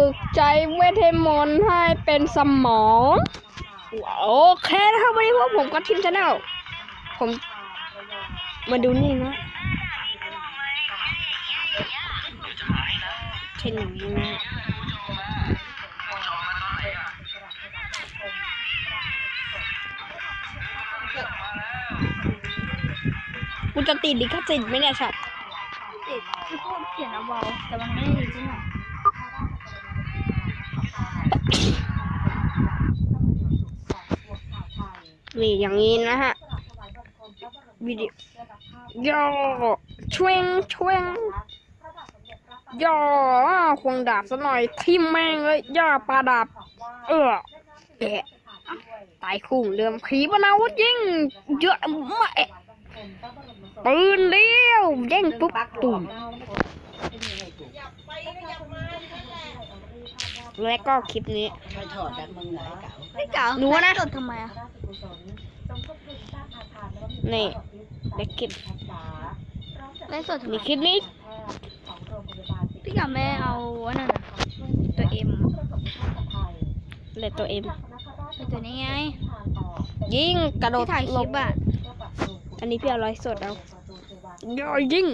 ฝึกใจเวทมนต์ให้เป็นสมองโอเคนะครับวันนี้พวกผมก็ทีมชาแนลผมมาดูนี่นะเช่นอย่างนี้นะกูจะติดดิขสิทธิ์ไหมเนี่ยชัดติดคือพูดเขียนเอาเบาแต่มันไม่ได้จริงอ่ นี่อย่างนี้นะฮะวิดีโย่ชวงช่วงย่อควงดาบซะหน่อยทิมแม่งเลยย่าปลาดาบ เออแอะตายคุ้งเรื่มขีปนาวุธยิงเยอะมากปืนเลี้ยวแย่งปุ๊บตุ่ม และก็คลิปนี้ไม่ถอดดักมึงไหนเก่าพี่เก๋าหนูนะ จดทำไมอะนี่และคลิปไลฟ์สดทำไมนี่คลิปนี้ พี่เก๋าไม่เอาอันนั้นอะตัวเอ็มเลยตัวเอ็มตัวนี้ไง ยิงกระโดดที่ถ่ายคหลลิบปอะอันนี้พี่เอาร้อยสดเอาย่อยิง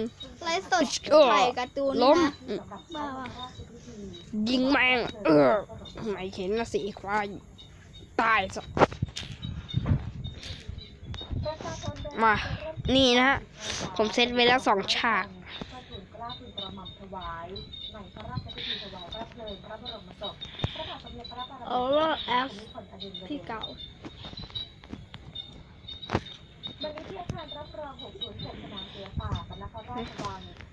ไลฟ์สดเออถ่ายการ์ตูนล้มนะอืมบ้าว่ะ ยิงแมงเออไม่เห็นนะสีควายตายซะมา นี่นะฮะ ผมเซตไว้แล้วสองฉากโอเวอร์แอฟพี่เก๋า